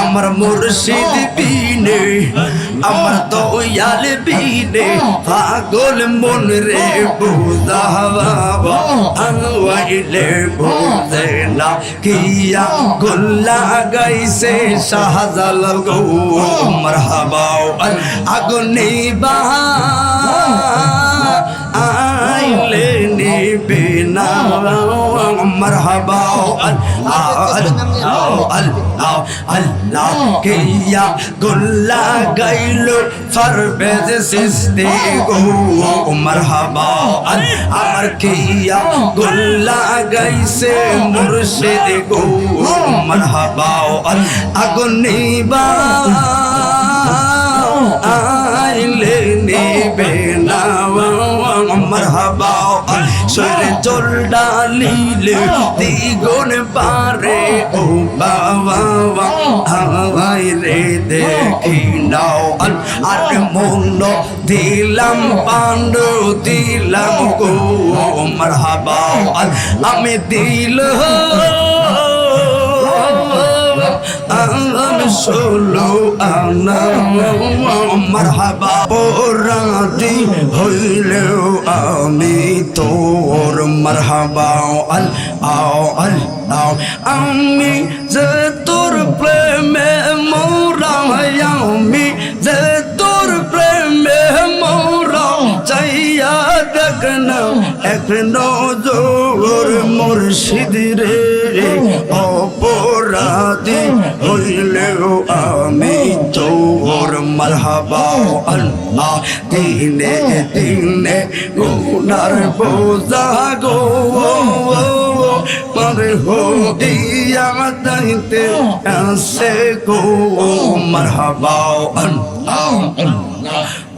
আমার মুর্শিদ বিনে আমার দয়াল বিনে পাগল মন রে বুঝা বাবা আওয়াইলে বুঝে না কিয়া গোল্লা গাইছে শাহজালাল গো মারহাবা আগুনে বাহা আইলে নিবে না। মারহাবা আল্লাহ আল্লাহ আল্লাহ কিয়া গোল্লা গাইলো ফারবেজ ডালিলে দ্বিগুণ পারে ও বাবা হাওয়াই রে দেখি নাও। আর মন দিলাম পাণ্ড দিলাম গো মার হাবা আমি দিল আমি ষোলো আনা মারহাবা রাতি হইলেও আমি তোর মারহাবা আল আও আল আও আমি যে তোর প্রেমে মোরা আমি যে তোর প্রেমে মোরা চাইয়া দেখ না এক নজর মুর্শিদ রে অপরাধী হইলেও আমি তোর মারহাবা আল্লাহ, দিনে দিনে গুনার বোঝা গো। মারে হো দিয়া দাইতে আসে গো মারহাবা আল্লাহ।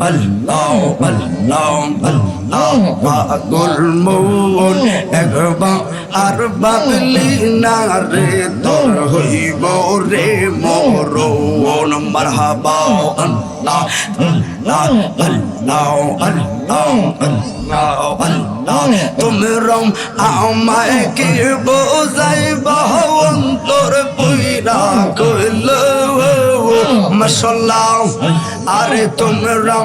আল্লাহ আল্লাহ পাগল মন একবার আর বাবলি না রে তোর হইব রে মরণ মারহাবা, আল্লাহ আল্লাহ আল্লাহ আল্লাহ আল্লাহ আল্লাহ। তোমরা আমায় কি বোঝাইবা অন্তর পুইরা কইল মশাল্লাহ। আরে তোমরা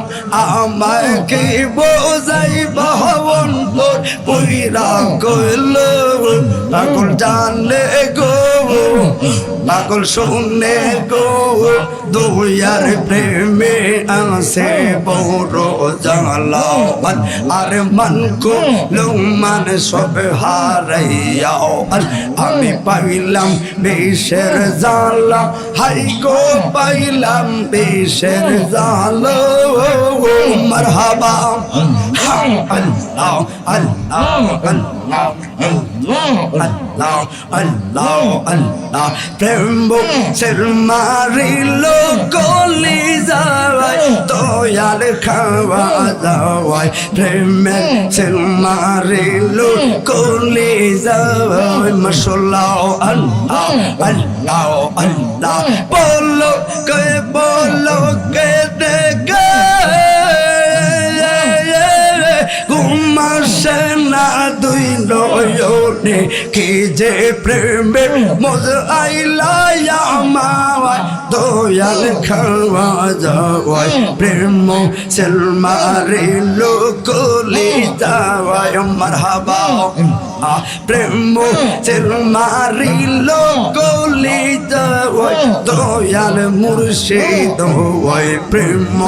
আমায় বোঝাই বোঝাইবা পুইরা কইল, পাগল জানলে গো, পাগল শুনে গো দুয়ার প্রেমে আসে বড় জালা আর মন কো লোমান সব হারাইয়াও আমি পাইলাম বিষের জালা হাই গো, পাইলাম বিষের জালা মারহাবা। প্রেম সের মারিল গলি যাওয়াই দয়াল খাওয়া যাওয়াই প্রেম সের মারিল গলি যাওয়াই মশলাও আল্লাহ আল্লাহ আল্লাহ বলো কে বলো কে দেখে নয়নে কি যে প্রেমে মজ আইলায় আমায় দয়াল খাওয়া যাওয়ায়, প্রেম সেলমারে লোকলি যাওয়ায়, মারহাবা। প্রেম সেলমারি লোকলি যাওয়ায়, দয়াল মুর্শিদ হয় প্রেম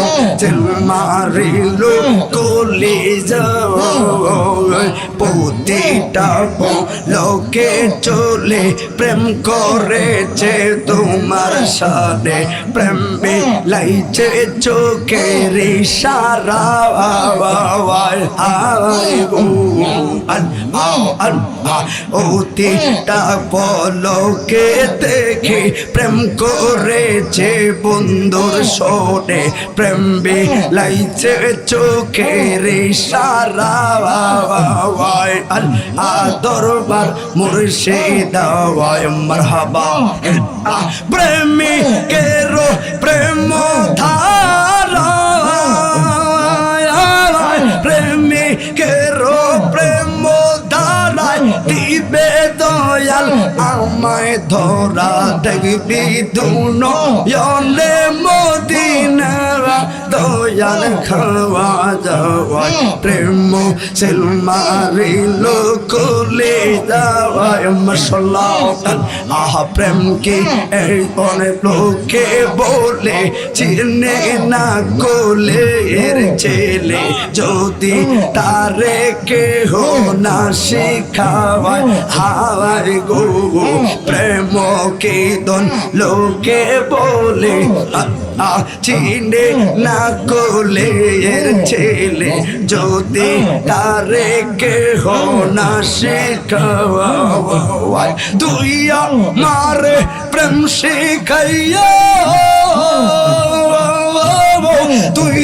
সেলমারি লোকলি যাওয়ায়। প্রতিটা লোকে চলে প্রেম করেছে তোমার সাথে প্রেম লাইছে চোখের ইশারা অতিটা পলকে দেখে প্রেম করেছে বন্ধুর সোনে প্রেম লাইছে চোখের ইশারা। দরবার মুর্শিদ মারহাবা। প্রেমী কেরো প্রেম ধারা। কেরো প্রেম ধারায় দিবে দয়াল আমায় ধরা দেখবি দুনো মদিনা লোকে বলে চিনে না কোলে এর ছেলে যদি তারে কেহ না শিখাওয়ায় হাওয়ার গো প্রেম কি দন লোকে বলে চিনে না কোলে এর ছেলে যদি তারে কেহ না শিখাওয়ায়। তুই মারে প্রেম শিখাইয়া। তুই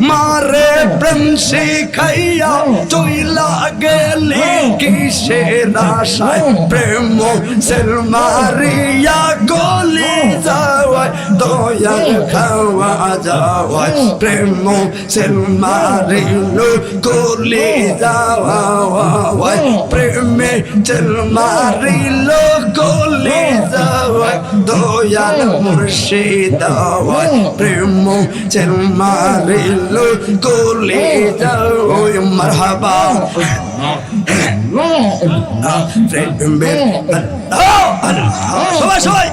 মারে প্রেম শিখাইয়া তুই লাগেলি কিসের আশায় প্রেম সেল মারিয়া গলি যাওয়ায় দয়াল খাওয়া যাওয়ায় প্রেম সেল মারিল গলি যাওয়ায় প্রেমে সেল মারিল গলি যাওয়ায় দয়াল মুর্শিদ প্রেম সেল মারিল গলি যাওয়ায় মারহাবা সবাই সবাই।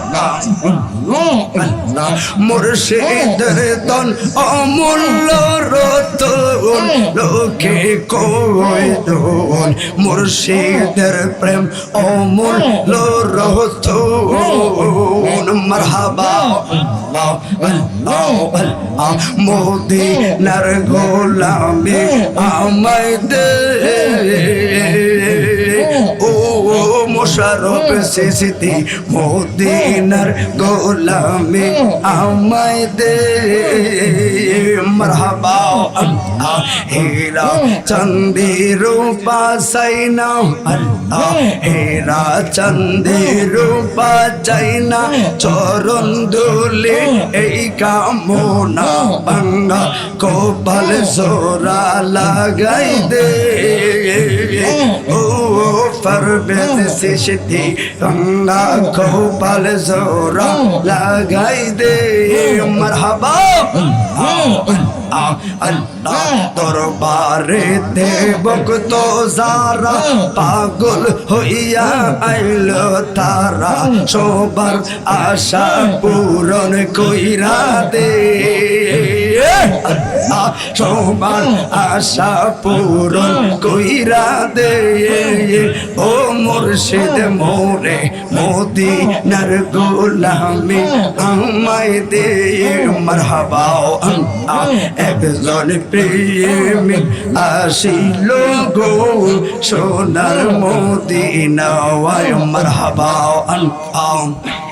মুর্শিদের তন অমূল্য রতন, লোকে কই দন মুর্শিদের প্রেম অমূল্য রতন। মারহাবা মোদি নার গোলামে আমায় দে। মোশারফ শেষতে মদিনার গোলামে আমায় দে। মারহাবা আল্লাহ হেরা চন্দি রূপা সাইনা আল্লাহ হেরা চন্দি রূপা চাইনা চরণ দুলে এই কামনা বাঙ্গা কোপাল জোরা লাগাই দে। ও ফরবেদ সিশতি গঙ্গা কোপাল জোরা লাগাই দে, মারহাবা। আল্লাহ দরবারে দেবক তো যারা পাগল হইয়া আইল তারা সবার আশা পূরণ কইরা দে। সবার আশা পূরণ কইরা দে ও মুর্শিদ মোরে মোদি নর গোলামি আমায় দে মারহাবা আল্লাহ, একজন প্রেমিক আসিল গো সোনার মোদিনা মারহাবা আল্লাহ।